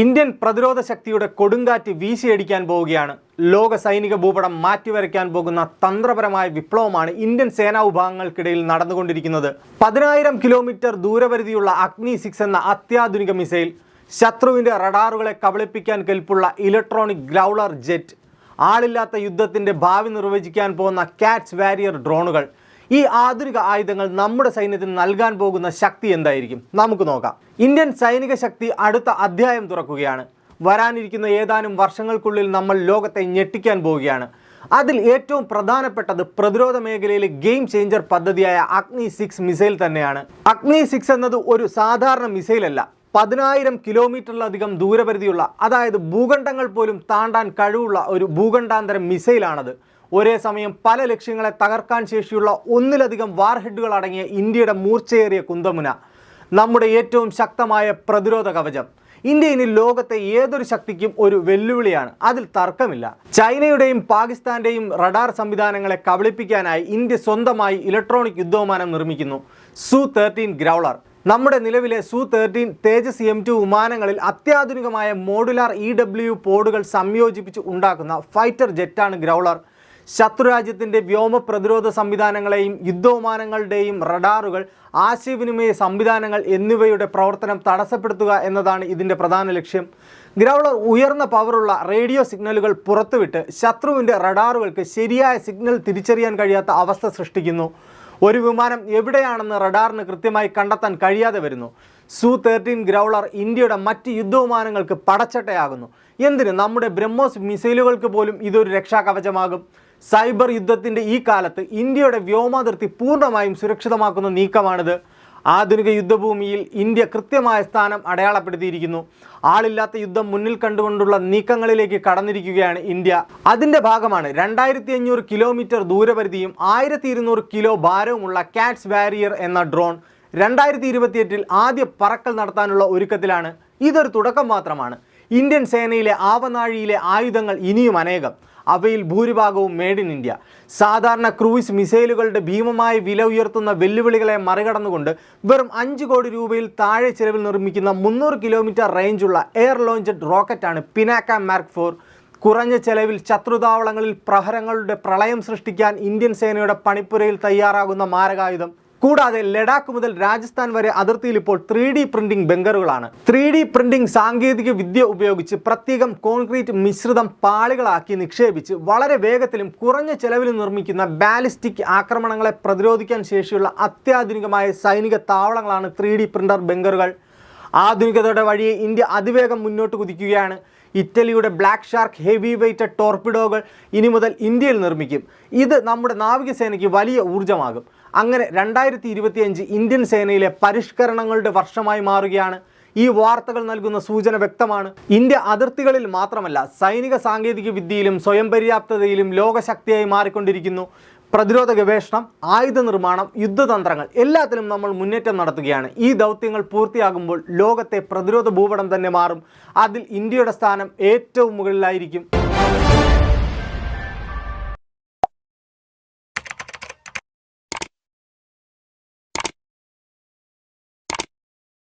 Indian പ്രതിരോധ ശക്തിയുടെ കൊടുങ്കാറ്റ് വീശിയടിക്കാൻ പോവുകയാണ്. ലോക സൈനിക ഭൂപടം മാറ്റിവരയ്ക്കാൻ പോകുന്ന തന്ത്രപരമായ വിപ്ലവമാണ് ഇന്ത്യൻ സേനാ വിഭാഗങ്ങൾക്കിടയിൽ നടന്നുകൊണ്ടിരിക്കുന്നത്. പതിനായിരം കിലോമീറ്റർ ദൂരപരിധിയുള്ള അഗ്നി സിക്സ് എന്ന അത്യാധുനിക മിസൈൽ ശത്രുവിന്റെ റഡാറുകളെ കബളിപ്പിക്കാൻ കെൽപ്പുള്ള ഇലക്ട്രോണിക് ഗ്രൗളർ ജെറ്റ് ആളില്ലാത്ത യുദ്ധത്തിന്റെ ഭാവി നിർവചിക്കാൻ പോകുന്ന കാറ്റ്സ് വാരിയർ ഡ്രോണുകൾ ഈ ആധുനിക ആയുധങ്ങൾ നമ്മുടെ സൈന്യത്തിന് നൽകാൻ പോകുന്ന ശക്തി എന്തായിരിക്കും? നമുക്ക് നോക്കാം. ഇന്ത്യൻ സൈനിക ശക്തി അടുത്ത അധ്യായം തുറക്കുകയാണ്. വരാനിരിക്കുന്ന ഏതാനും വർഷങ്ങൾക്കുള്ളിൽ നമ്മൾ ലോകത്തെ ഞെട്ടിക്കാൻ പോവുകയാണ്. അതിൽ ഏറ്റവും പ്രധാനപ്പെട്ടത് പ്രതിരോധ മേഖലയിലെ ഗെയിം ചേഞ്ചർ പദ്ധതിയായ അഗ്നി സിക്സ് മിസൈൽ തന്നെയാണ്. അഗ്നി സിക്സ് എന്നത് ഒരു സാധാരണ മിസൈലല്ല. പതിനായിരം കിലോമീറ്ററിലധികം ദൂരപരിധിയുള്ള അതായത് ഭൂഖണ്ഡങ്ങൾ പോലും താണ്ടാൻ കഴിവുള്ള ഒരു ഭൂഖണ്ഡാന്തര മിസൈലാണത്. ഒരേ സമയം പല ലക്ഷ്യങ്ങളെ തകർക്കാൻ ശേഷിയുള്ള ഒന്നിലധികം വാർഹെഡുകൾ അടങ്ങിയ ഇന്ത്യയുടെ മൂർച്ചയേറിയ കുന്തമുന. നമ്മുടെ ഏറ്റവും ശക്തമായ പ്രതിരോധ കവചം. ഇന്ത്യ ഇനി ലോകത്തെ ഏതൊരു ശക്തിക്കും ഒരു വെല്ലുവിളിയാണ്. അതിൽ തർക്കമില്ല. ചൈനയുടെയും പാകിസ്ഥാന്റെയും റഡാർ സംവിധാനങ്ങളെ കബളിപ്പിക്കാനായി ഇന്ത്യ സ്വന്തമായി ഇലക്ട്രോണിക് യുദ്ധവിമാനം നിർമ്മിക്കുന്നു. സു തേർട്ടീൻ ഗ്രൗളർ. നമ്മുടെ നിലവിലെ സു തേർട്ടീൻ തേജസ് എം ടു വിമാനങ്ങളിൽ അത്യാധുനികമായ മോഡുലാർ ഇ ഡബ്ല്യു പോഡുകൾ സംയോജിപ്പിച്ച് ഉണ്ടാക്കുന്ന ഫൈറ്റർ ജെറ്റാണ് ഗ്രൗളർ. ശത്രുരാജ്യത്തിന്റെ വ്യോമ പ്രതിരോധ സംവിധാനങ്ങളെയും യുദ്ധവിമാനങ്ങളുടെയും റഡാറുകൾ ആശയവിനിമയ സംവിധാനങ്ങൾ എന്നിവയുടെ പ്രവർത്തനം തടസ്സപ്പെടുത്തുക എന്നതാണ് ഇതിന്റെ പ്രധാന ലക്ഷ്യം. ഗ്രൗളർ ഉയർന്ന പവറുള്ള റേഡിയോ സിഗ്നലുകൾ പുറത്തുവിട്ട് ശത്രുവിന്റെ റഡാറുകൾക്ക് ശരിയായ സിഗ്നൽ തിരിച്ചറിയാൻ കഴിയാത്ത അവസ്ഥ സൃഷ്ടിക്കുന്നു. ഒരു വിമാനം എവിടെയാണെന്ന് റഡാറിന് കൃത്യമായി കണ്ടെത്താൻ കഴിയാതെ വരുന്നു. സു തേർട്ടീൻ ഗ്രൗളർ ഇന്ത്യയുടെ മറ്റ് യുദ്ധവിമാനങ്ങൾക്ക് പടച്ചട്ടയാകുന്നു. എന്തിന്? നമ്മുടെ ബ്രഹ്മോസ് മിസൈലുകൾക്ക് പോലും ഇതൊരു രക്ഷാകവചമാകും. സൈബർ യുദ്ധത്തിന്റെ ഈ കാലത്ത് ഇന്ത്യയുടെ വ്യോമാതിർത്തി പൂർണമായും സുരക്ഷിതമാക്കുന്ന നീക്കമാണിത്. ആധുനിക യുദ്ധഭൂമിയിൽ ഇന്ത്യ കൃത്യമായ സ്ഥാനം അടയാളപ്പെടുത്തിയിരിക്കുന്നു. ആളില്ലാത്ത യുദ്ധം മുന്നിൽ കണ്ടുകൊണ്ടുള്ള നീക്കങ്ങളിലേക്ക് കടന്നിരിക്കുകയാണ് ഇന്ത്യ. അതിന്റെ ഭാഗമാണ് രണ്ടായിരത്തി അഞ്ഞൂറ് കിലോമീറ്റർ ദൂരപരിധിയും ആയിരത്തി ഇരുന്നൂറ് കിലോ ഭാരവുമുള്ള കാറ്റ്സ് വാരിയർ എന്ന ഡ്രോൺ രണ്ടായിരത്തി ഇരുപത്തിയെട്ടിൽ ആദ്യ പറക്കൽ നടത്താനുള്ള ഒരുക്കത്തിലാണ്. ഇതൊരു തുടക്കം മാത്രമാണ്. ഇന്ത്യൻ സേനയിലെ ആവനാഴിയിലെ ആയുധങ്ങൾ ഇനിയും അനേകം. അവയിൽ ഭൂരിഭാഗവും മേഡ് ഇൻ ഇന്ത്യ സാധാരണ ക്രൂയിസ് മിസൈലുകളുടെ ഭീമമായ വില ഉയർത്തുന്ന വെല്ലുവിളികളെ മറികടന്നുകൊണ്ട് വെറും അഞ്ച് കോടി രൂപയിൽ താഴെ ചിലവിൽ നിർമ്മിക്കുന്ന മുന്നൂറ് കിലോമീറ്റർ റേഞ്ചുള്ള എയർ ലോഞ്ചഡ് റോക്കറ്റാണ് പിനാക്ക മാർക്ക് ഫോർ കുറഞ്ഞ ചെലവിൽ ശത്രുതാവളങ്ങളിൽ പ്രഹരങ്ങളുടെ പ്രളയം സൃഷ്ടിക്കാൻ ഇന്ത്യൻ സേനയുടെ പണിപ്പുരയിൽ തയ്യാറാകുന്ന മാരകായുധം. കൂടാതെ ലഡാക്ക് മുതൽ രാജസ്ഥാൻ വരെ അതിർത്തിയിൽ ഇപ്പോൾ ത്രീ ഡി പ്രിന്റിംഗ് ബങ്കറുകളാണ് ത്രീ ഡി പ്രിന്റിംഗ് സാങ്കേതിക വിദ്യ ഉപയോഗിച്ച് പ്രത്യേകം കോൺക്രീറ്റ് മിശ്രിതം പാളികളാക്കി നിക്ഷേപിച്ച് വളരെ വേഗത്തിലും കുറഞ്ഞ ചെലവിലും നിർമ്മിക്കുന്ന ബാലിസ്റ്റിക് ആക്രമണങ്ങളെ പ്രതിരോധിക്കാൻ ശേഷിയുള്ള അത്യാധുനികമായ സൈനിക താവളങ്ങളാണ് ത്രീ പ്രിന്റർ ബങ്കറുകൾ ആധുനികതയുടെ വഴി ഇന്ത്യ അതിവേഗം മുന്നോട്ട് കുതിക്കുകയാണ്. ഇറ്റലിയുടെ ബ്ലാക്ക് ഷാർക്ക് ഹെവി വെയ്റ്റഡ് ടോർപിഡോകൾ ഇനി മുതൽ ഇന്ത്യയിൽ നിർമ്മിക്കും. ഇത് നമ്മുടെ നാവികസേനയ്ക്ക് വലിയ ഊർജമാകും. അങ്ങനെ രണ്ടായിരത്തി ഇരുപത്തിയഞ്ച് ഇന്ത്യൻ സേനയിലെ പരിഷ്കരണങ്ങളുടെ വർഷമായി മാറുകയാണ്. ഈ വാർത്തകൾ നൽകുന്ന സൂചന വ്യക്തമാണ്. ഇന്ത്യ അതിർത്തികളിൽ മാത്രമല്ല സൈനിക സാങ്കേതിക വിദ്യയിലും സ്വയം പര്യാപ്തതയിലും ലോകശക്തിയായി മാറിക്കൊണ്ടിരിക്കുന്നു. പ്രതിരോധ ഗവേഷണം ആയുധ നിർമ്മാണം യുദ്ധതന്ത്രങ്ങൾ എല്ലാത്തിലും നമ്മൾ മുന്നേറ്റം നടത്തുകയാണ്. ഈ ദൗത്യങ്ങൾ പൂർത്തിയാകുമ്പോൾ ലോകത്തെ പ്രതിരോധ ഭൂപടം തന്നെ മാറും. അതിൽ ഇന്ത്യയുടെ സ്ഥാനം ഏറ്റവും മുകളിലായിരിക്കും.